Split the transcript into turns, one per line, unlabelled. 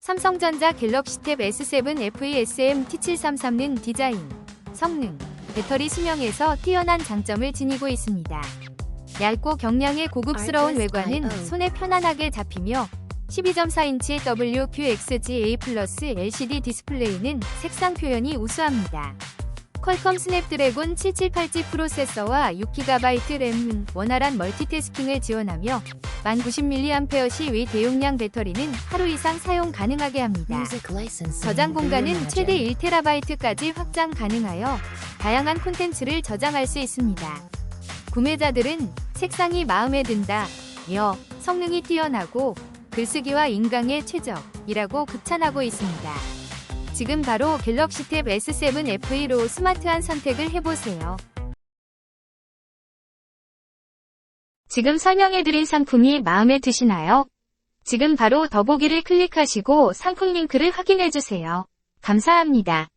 삼성전자 갤럭시 탭 S7 FE-SM T733는 디자인, 성능, 배터리 수명에서 뛰어난 장점을 지니고 있습니다. 얇고 경량의 고급스러운 외관은 손에 편안하게 잡히며 12.4인치 WQXGA 플러스 LCD 디스플레이는 색상 표현이 우수합니다. 퀄컴 스냅드래곤 778G 프로세서와 6GB 램은 원활한 멀티태스킹을 지원하며 1090mAh 의 대용량 배터리는 하루 이상 사용 가능하게 합니다. 저장 공간은 최대 1TB까지 확장 가능하여 다양한 콘텐츠를 저장할 수 있습니다. 구매자들은 색상이 마음에 든다, 며 성능이 뛰어나고 글쓰기와 인강에 최적이라고 극찬하고 있습니다. 지금 바로 갤럭시 탭 S7 FE로 스마트한 선택을 해보세요. 지금 설명해드린 상품이 마음에 드시나요? 지금 바로 더보기를 클릭하시고 상품 링크를 확인해주세요. 감사합니다.